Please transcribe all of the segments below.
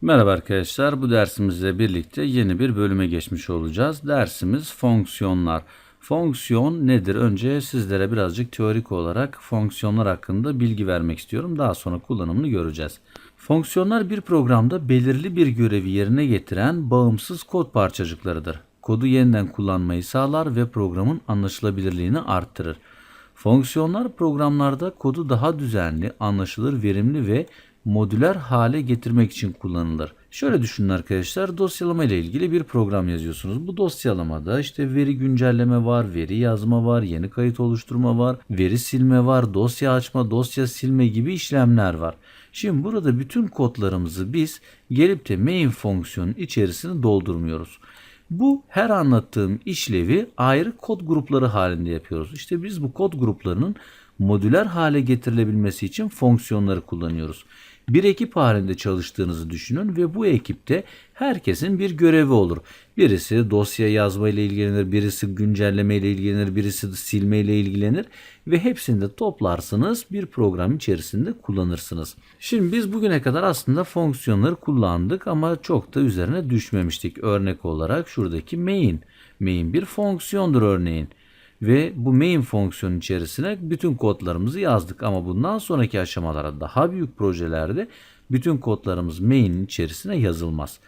Merhaba arkadaşlar. Bu dersimizle birlikte yeni bir bölüme geçmiş olacağız. Dersimiz fonksiyonlar. Fonksiyon nedir? Önce sizlere birazcık teorik olarak fonksiyonlar hakkında bilgi vermek istiyorum. Daha sonra kullanımını göreceğiz. Fonksiyonlar bir programda belirli bir görevi yerine getiren bağımsız kod parçacıklarıdır. Kodu yeniden kullanmayı sağlar ve programın anlaşılabilirliğini arttırır. Fonksiyonlar programlarda kodu daha düzenli, anlaşılır, verimli ve modüler hale getirmek için kullanılır. Şöyle düşünün arkadaşlar dosyalama ile ilgili bir program yazıyorsunuz. Bu dosyalamada işte veri güncelleme var, veri yazma var, yeni kayıt oluşturma var, veri silme var, dosya açma, dosya silme gibi işlemler var. Şimdi burada bütün kodlarımızı biz gelip de main fonksiyonun içerisine doldurmuyoruz. Bu her anlattığım işlevi ayrı kod grupları halinde yapıyoruz. İşte biz bu kod gruplarının modüler hale getirilebilmesi için fonksiyonları kullanıyoruz. Bir ekip halinde çalıştığınızı düşünün ve bu ekipte herkesin bir görevi olur. Birisi dosya yazma ile ilgilenir, birisi güncelleme ile ilgilenir, birisi silme ile ilgilenir ve hepsini de toplarsınız bir program içerisinde kullanırsınız. Şimdi biz bugüne kadar aslında fonksiyonları kullandık ama çok da üzerine düşmemiştik. Örnek olarak şuradaki main. Main bir fonksiyondur örneğin ve bu main fonksiyonun içerisine bütün kodlarımızı yazdık ama bundan sonraki aşamalara daha büyük projelerde bütün kodlarımız main'in içerisine yazılmaz.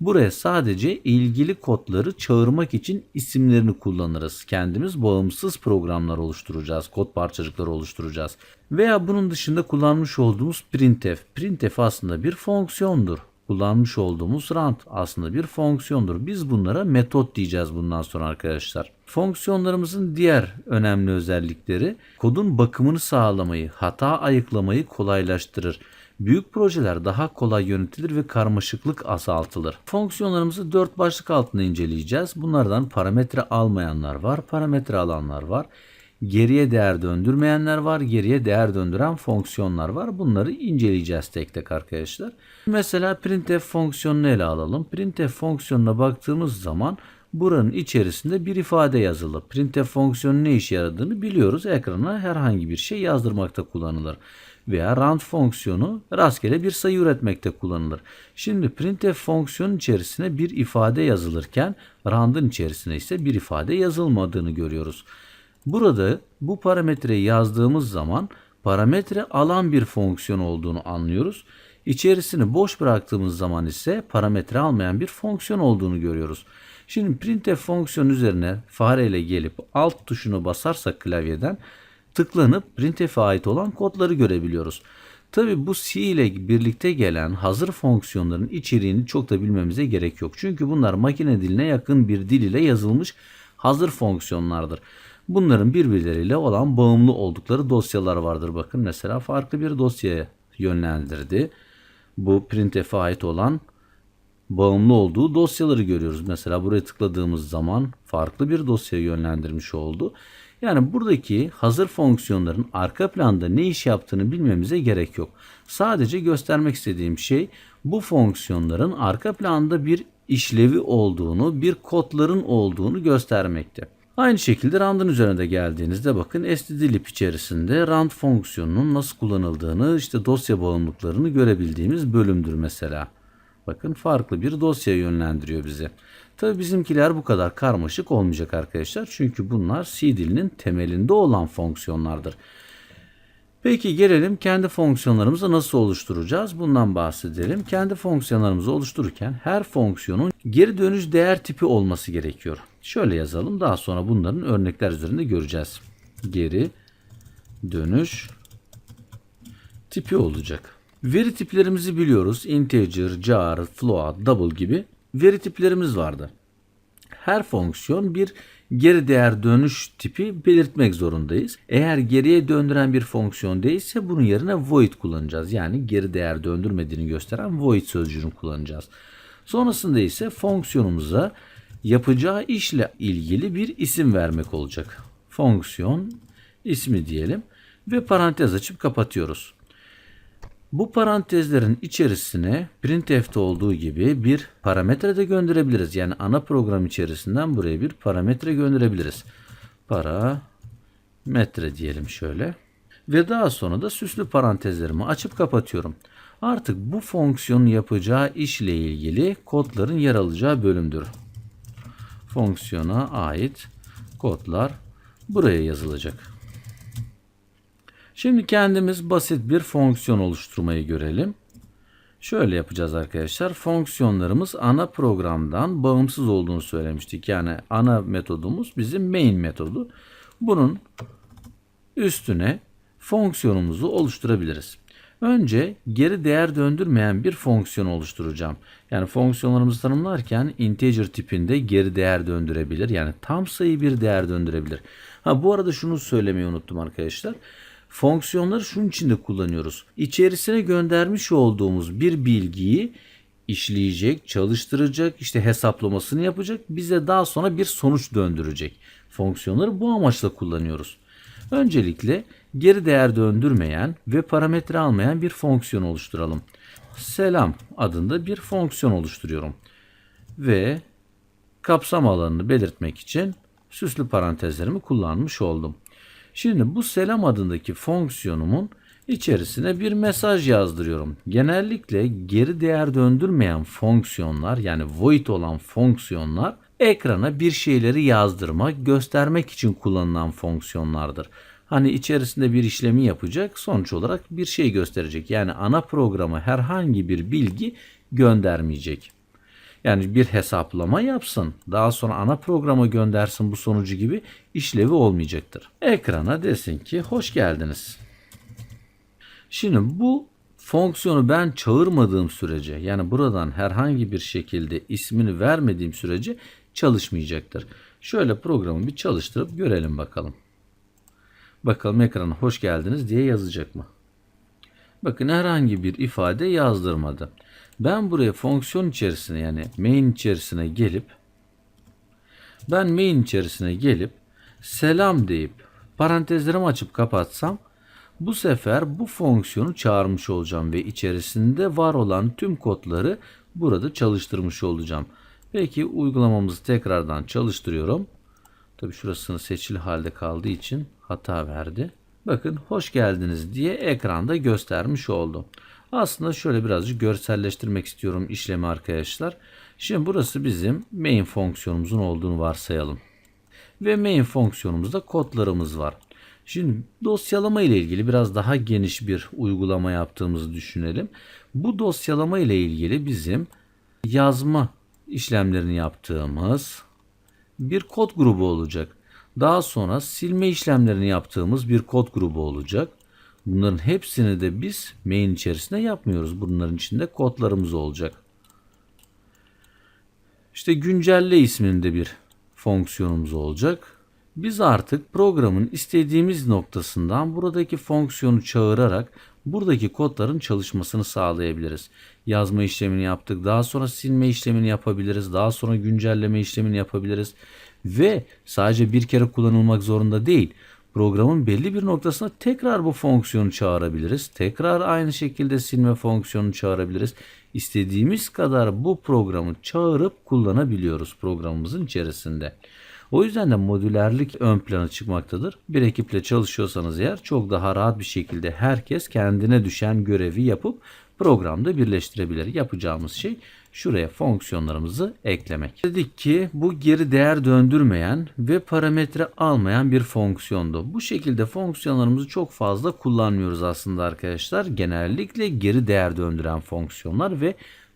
Buraya sadece ilgili kodları çağırmak için isimlerini kullanırız. Kendimiz bağımsız programlar oluşturacağız, kod parçacıkları oluşturacağız. Veya bunun dışında kullanmış olduğumuz printf. Printf aslında bir fonksiyondur kullanmış olduğumuz rant aslında bir fonksiyondur. Biz bunlara metot diyeceğiz bundan sonra arkadaşlar. Fonksiyonlarımızın diğer önemli özellikleri kodun bakımını sağlamayı, hata ayıklamayı kolaylaştırır. Büyük projeler daha kolay yönetilir ve karmaşıklık azaltılır. Fonksiyonlarımızı dört başlık altında inceleyeceğiz. Bunlardan parametre almayanlar var, parametre alanlar var. Geriye değer döndürmeyenler var, geriye değer döndüren fonksiyonlar var. Bunları inceleyeceğiz tek tek arkadaşlar. Mesela printf fonksiyonunu ele alalım. Printf fonksiyonuna baktığımız zaman buranın içerisinde bir ifade yazılı. Printf fonksiyonu ne işe yaradığını biliyoruz. Ekrana herhangi bir şey yazdırmakta kullanılır. Veya rand fonksiyonu rastgele bir sayı üretmekte kullanılır. Şimdi printf fonksiyonun içerisine bir ifade yazılırken randın içerisine ise bir ifade yazılmadığını görüyoruz. Burada bu parametreyi yazdığımız zaman parametre alan bir fonksiyon olduğunu anlıyoruz. İçerisini boş bıraktığımız zaman ise parametre almayan bir fonksiyon olduğunu görüyoruz. Şimdi printf fonksiyon üzerine fareyle gelip alt tuşunu basarsak klavyeden tıklanıp printf'e ait olan kodları görebiliyoruz. Tabi bu C ile birlikte gelen hazır fonksiyonların içeriğini çok da bilmemize gerek yok. Çünkü bunlar makine diline yakın bir dil ile yazılmış hazır fonksiyonlardır. Bunların birbirleriyle olan bağımlı oldukları dosyalar vardır. Bakın mesela farklı bir dosyaya yönlendirdi. Bu printf'e ait olan bağımlı olduğu dosyaları görüyoruz. Mesela buraya tıkladığımız zaman farklı bir dosyaya yönlendirmiş oldu. Yani buradaki hazır fonksiyonların arka planda ne iş yaptığını bilmemize gerek yok. Sadece göstermek istediğim şey bu fonksiyonların arka planda bir işlevi olduğunu, bir kodların olduğunu göstermekte. Aynı şekilde randın üzerine de geldiğinizde bakın stdlib içerisinde rand fonksiyonunun nasıl kullanıldığını işte dosya bağımlılıklarını görebildiğimiz bölümdür mesela. Bakın farklı bir dosya yönlendiriyor bizi. Tabi bizimkiler bu kadar karmaşık olmayacak arkadaşlar. Çünkü bunlar C dilinin temelinde olan fonksiyonlardır. Peki gelelim kendi fonksiyonlarımızı nasıl oluşturacağız? Bundan bahsedelim. Kendi fonksiyonlarımızı oluştururken her fonksiyonun geri dönüş değer tipi olması gerekiyor. Şöyle yazalım. Daha sonra bunların örnekler üzerinde göreceğiz. Geri dönüş tipi olacak. Veri tiplerimizi biliyoruz. Integer, jar, float, double gibi veri tiplerimiz vardı. Her fonksiyon bir geri değer dönüş tipi belirtmek zorundayız. Eğer geriye döndüren bir fonksiyon değilse bunun yerine void kullanacağız. Yani geri değer döndürmediğini gösteren void sözcüğünü kullanacağız. Sonrasında ise fonksiyonumuza yapacağı işle ilgili bir isim vermek olacak. Fonksiyon ismi diyelim ve parantez açıp kapatıyoruz. Bu parantezlerin içerisine printf'te olduğu gibi bir parametre de gönderebiliriz. Yani ana program içerisinden buraya bir parametre gönderebiliriz. Parametre diyelim şöyle. Ve daha sonra da süslü parantezlerimi açıp kapatıyorum. Artık bu fonksiyonun yapacağı işle ilgili kodların yer alacağı bölümdür. Fonksiyona ait kodlar buraya yazılacak. Şimdi kendimiz basit bir fonksiyon oluşturmayı görelim. Şöyle yapacağız arkadaşlar. Fonksiyonlarımız ana programdan bağımsız olduğunu söylemiştik. Yani ana metodumuz bizim main metodu. Bunun üstüne fonksiyonumuzu oluşturabiliriz. Önce geri değer döndürmeyen bir fonksiyon oluşturacağım. Yani fonksiyonlarımızı tanımlarken integer tipinde geri değer döndürebilir. Yani tam sayı bir değer döndürebilir. Ha bu arada şunu söylemeyi unuttum arkadaşlar. Fonksiyonları şunun için de kullanıyoruz. İçerisine göndermiş olduğumuz bir bilgiyi işleyecek, çalıştıracak, işte hesaplamasını yapacak, bize daha sonra bir sonuç döndürecek. Fonksiyonları bu amaçla kullanıyoruz. Öncelikle geri değer döndürmeyen ve parametre almayan bir fonksiyon oluşturalım. Selam adında bir fonksiyon oluşturuyorum. Ve kapsam alanını belirtmek için süslü parantezlerimi kullanmış oldum. Şimdi bu selam adındaki fonksiyonumun içerisine bir mesaj yazdırıyorum. Genellikle geri değer döndürmeyen fonksiyonlar yani void olan fonksiyonlar ekrana bir şeyleri yazdırmak, göstermek için kullanılan fonksiyonlardır. Hani içerisinde bir işlemi yapacak, sonuç olarak bir şey gösterecek. Yani ana programa herhangi bir bilgi göndermeyecek. Yani bir hesaplama yapsın. Daha sonra ana programa göndersin bu sonucu gibi işlevi olmayacaktır. Ekrana desin ki hoş geldiniz. Şimdi bu fonksiyonu ben çağırmadığım sürece yani buradan herhangi bir şekilde ismini vermediğim sürece çalışmayacaktır. Şöyle programı bir çalıştırıp görelim bakalım. Bakalım ekrana hoş geldiniz diye yazacak mı? Bakın herhangi bir ifade yazdırmadı. Ben buraya fonksiyon içerisine yani main içerisine gelip ben main içerisine gelip selam deyip parantezlerimi açıp kapatsam bu sefer bu fonksiyonu çağırmış olacağım ve içerisinde var olan tüm kodları burada çalıştırmış olacağım. Peki uygulamamızı tekrardan çalıştırıyorum. Tabi şurasını seçili halde kaldığı için hata verdi. Bakın hoş geldiniz diye ekranda göstermiş oldu. Aslında şöyle birazcık görselleştirmek istiyorum işlemi arkadaşlar. Şimdi burası bizim main fonksiyonumuzun olduğunu varsayalım. Ve main fonksiyonumuzda kodlarımız var. Şimdi dosyalama ile ilgili biraz daha geniş bir uygulama yaptığımızı düşünelim. Bu dosyalama ile ilgili bizim yazma işlemlerini yaptığımız bir kod grubu olacak. Daha sonra silme işlemlerini yaptığımız bir kod grubu olacak. Bunların hepsini de biz main içerisinde yapmıyoruz. Bunların içinde kodlarımız olacak. İşte güncelle isminde bir fonksiyonumuz olacak. Biz artık programın istediğimiz noktasından buradaki fonksiyonu çağırarak buradaki kodların çalışmasını sağlayabiliriz. Yazma işlemini yaptık. Daha sonra silme işlemini yapabiliriz. Daha sonra güncelleme işlemini yapabiliriz. Ve sadece bir kere kullanılmak zorunda değil. Programın belli bir noktasına tekrar bu fonksiyonu çağırabiliriz. Tekrar aynı şekilde silme fonksiyonunu çağırabiliriz. İstediğimiz kadar bu programı çağırıp kullanabiliyoruz programımızın içerisinde. O yüzden de modülerlik ön plana çıkmaktadır. Bir ekiple çalışıyorsanız eğer çok daha rahat bir şekilde herkes kendine düşen görevi yapıp programda birleştirebilir. Yapacağımız şey şuraya fonksiyonlarımızı eklemek. Dedik ki bu geri değer döndürmeyen ve parametre almayan bir fonksiyondu. Bu şekilde fonksiyonlarımızı çok fazla kullanmıyoruz aslında arkadaşlar. Genellikle geri değer döndüren fonksiyonlar ve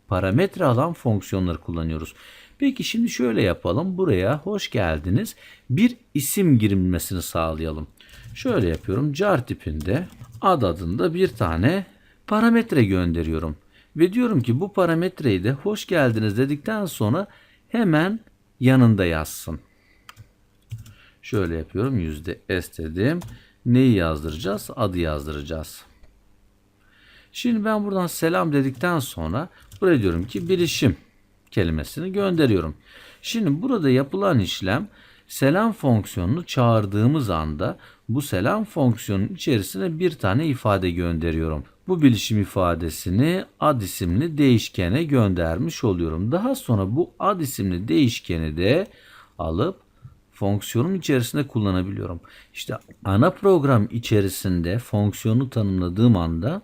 parametre alan fonksiyonları kullanıyoruz. Peki şimdi şöyle yapalım. Buraya hoş geldiniz. Bir isim girilmesini sağlayalım. Şöyle yapıyorum. Jar tipinde ad adında bir tane parametre gönderiyorum. Ve diyorum ki bu parametreyi de hoş geldiniz dedikten sonra hemen yanında yazsın. Şöyle yapıyorum. Yüzde S dedim. Neyi yazdıracağız? Adı yazdıracağız. Şimdi ben buradan selam dedikten sonra buraya diyorum ki bilişim kelimesini gönderiyorum. Şimdi burada yapılan işlem selam fonksiyonunu çağırdığımız anda bu selam fonksiyonun içerisine bir tane ifade gönderiyorum. Bu bilişim ifadesini ad isimli değişkene göndermiş oluyorum. Daha sonra bu ad isimli değişkeni de alıp fonksiyonum içerisinde kullanabiliyorum. İşte ana program içerisinde fonksiyonu tanımladığım anda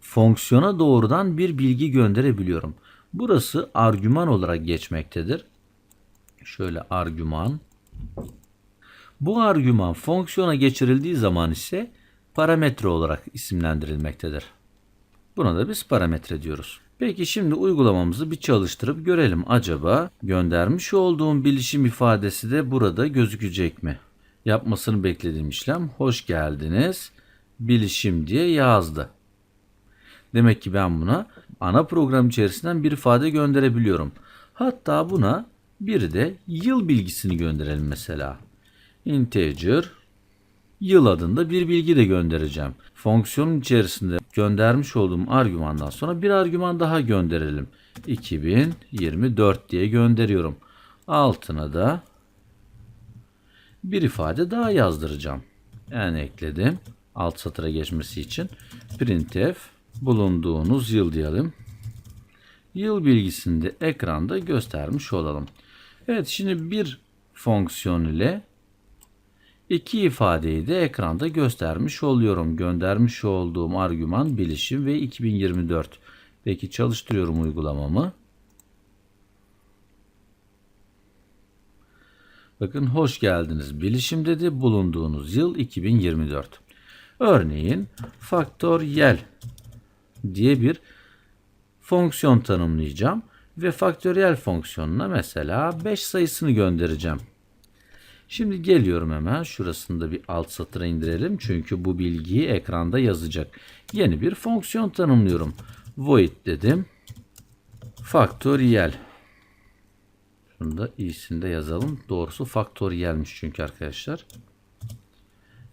fonksiyona doğrudan bir bilgi gönderebiliyorum. Burası argüman olarak geçmektedir. Şöyle argüman. Bu argüman fonksiyona geçirildiği zaman ise parametre olarak isimlendirilmektedir. Buna da biz parametre diyoruz. Peki şimdi uygulamamızı bir çalıştırıp görelim. Acaba göndermiş olduğum bilişim ifadesi de burada gözükecek mi? Yapmasını beklediğim işlem hoş geldiniz bilişim diye yazdı. Demek ki ben buna ana program içerisinden bir ifade gönderebiliyorum. Hatta buna bir de yıl bilgisini gönderelim mesela. Integer yıl adında bir bilgi de göndereceğim. Fonksiyonun içerisinde göndermiş olduğum argümandan sonra bir argüman daha gönderelim. 2024 diye gönderiyorum. Altına da bir ifade daha yazdıracağım. Yani ekledim. Alt satıra geçmesi için. Printf bulunduğunuz yıl diyelim. Yıl bilgisini de ekranda göstermiş olalım. Evet şimdi bir fonksiyon ile iki ifadeyi de ekranda göstermiş oluyorum. Göndermiş olduğum argüman bilişim ve 2024. Peki çalıştırıyorum uygulamamı. Bakın hoş geldiniz. Bilişim dedi bulunduğunuz yıl 2024. Örneğin faktöriyel diye bir fonksiyon tanımlayacağım ve faktöriyel fonksiyonuna mesela 5 sayısını göndereceğim. Şimdi geliyorum hemen şurasını da bir alt satıra indirelim çünkü bu bilgiyi ekranda yazacak. Yeni bir fonksiyon tanımlıyorum. Void dedim. Faktöriyel. Şunu da iyisinde yazalım. Doğrusu faktöriyelmiş çünkü arkadaşlar.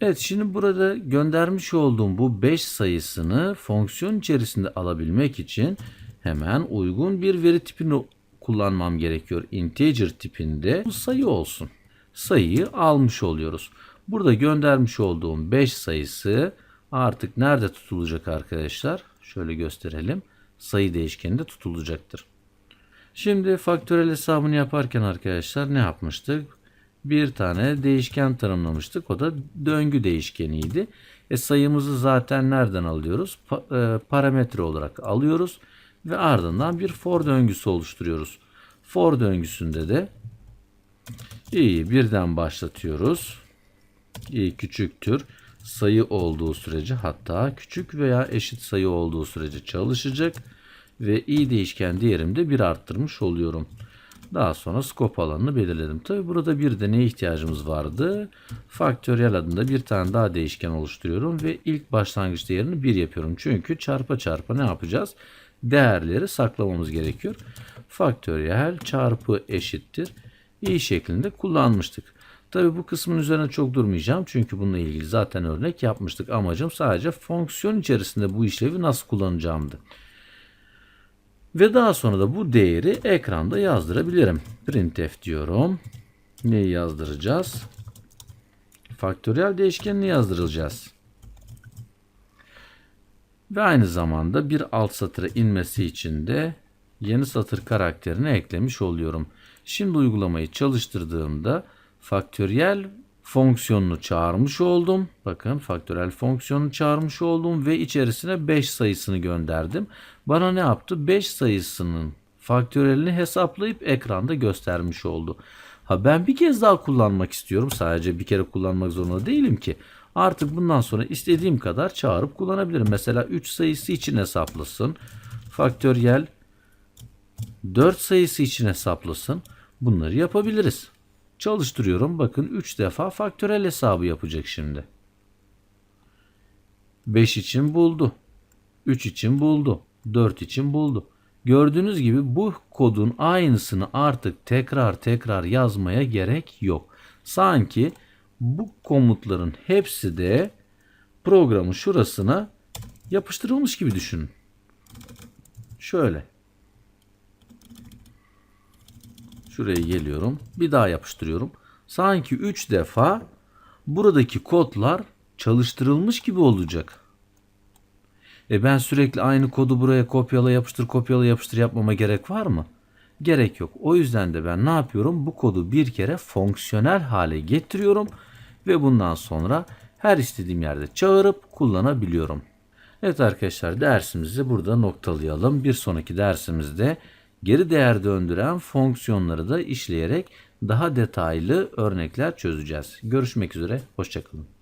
Evet şimdi burada göndermiş olduğum bu 5 sayısını fonksiyon içerisinde alabilmek için hemen uygun bir veri tipini kullanmam gerekiyor. Integer tipinde bu sayı olsun. Sayıyı almış oluyoruz. Burada göndermiş olduğum 5 sayısı artık nerede tutulacak arkadaşlar? Şöyle gösterelim. Sayı değişkeninde tutulacaktır. Şimdi faktörel hesabını yaparken arkadaşlar ne yapmıştık? Bir tane değişken tanımlamıştık. O da döngü değişkeniydi. E sayımızı zaten nereden alıyoruz? Pa e, parametre olarak alıyoruz ve ardından bir for döngüsü oluşturuyoruz. For döngüsünde de i'yi birden başlatıyoruz. i küçüktür sayı olduğu sürece hatta küçük veya eşit sayı olduğu sürece çalışacak ve i değişken değerimde bir arttırmış oluyorum. Daha sonra scope alanını belirledim. Tabi burada bir de ne ihtiyacımız vardı? Faktöriyel adında bir tane daha değişken oluşturuyorum ve ilk başlangıç değerini 1 yapıyorum. Çünkü çarpa çarpa ne yapacağız? Değerleri saklamamız gerekiyor. Faktöriyel çarpı eşittir. i şeklinde kullanmıştık. Tabi bu kısmın üzerine çok durmayacağım. Çünkü bununla ilgili zaten örnek yapmıştık. Amacım sadece fonksiyon içerisinde bu işlevi nasıl kullanacağımdı. Ve daha sonra da bu değeri ekranda yazdırabilirim. Printf diyorum. Neyi yazdıracağız? Faktöriyel değişkenini yazdıracağız. Ve aynı zamanda bir alt satıra inmesi için de yeni satır karakterini eklemiş oluyorum. Şimdi uygulamayı çalıştırdığımda faktöriyel fonksiyonunu çağırmış oldum. Bakın faktörel fonksiyonunu çağırmış oldum ve içerisine 5 sayısını gönderdim. Bana ne yaptı? 5 sayısının faktörelini hesaplayıp ekranda göstermiş oldu. Ha ben bir kez daha kullanmak istiyorum. Sadece bir kere kullanmak zorunda değilim ki. Artık bundan sonra istediğim kadar çağırıp kullanabilirim. Mesela 3 sayısı için hesaplasın. Faktöriyel 4 sayısı için hesaplasın. Bunları yapabiliriz. Çalıştırıyorum. Bakın 3 defa faktörel hesabı yapacak şimdi. 5 için buldu. 3 için buldu. 4 için buldu. Gördüğünüz gibi bu kodun aynısını artık tekrar tekrar yazmaya gerek yok. Sanki bu komutların hepsi de programın şurasına yapıştırılmış gibi düşünün. Şöyle. Şuraya geliyorum. Bir daha yapıştırıyorum. Sanki 3 defa buradaki kodlar çalıştırılmış gibi olacak. E ben sürekli aynı kodu buraya kopyala yapıştır kopyala yapıştır yapmama gerek var mı? Gerek yok. O yüzden de ben ne yapıyorum? Bu kodu bir kere fonksiyonel hale getiriyorum ve bundan sonra her istediğim yerde çağırıp kullanabiliyorum. Evet arkadaşlar dersimizi burada noktalayalım. Bir sonraki dersimizde geri değer döndüren fonksiyonları da işleyerek daha detaylı örnekler çözeceğiz. Görüşmek üzere, hoşçakalın.